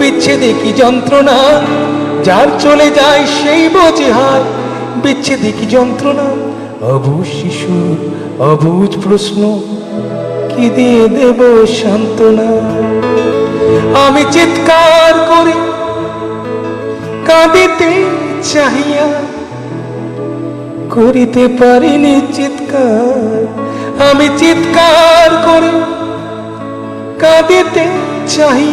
বিচ্ছেদে কি যন্ত্রণা? যার চলে যায় সেই বোঝে হায় বিচ্ছেদে কি যন্ত্রণা? অবুজ শিশু অবুজ প্রশ্ন, কি দিয়ে দেব সান্ত্বনা? আমি চিৎকার করে, কাঁদিতে চাহিয়া, করিতে পারিনি চিৎকার। আমি চিৎকার করে, কাঁদিতে চাহিয়া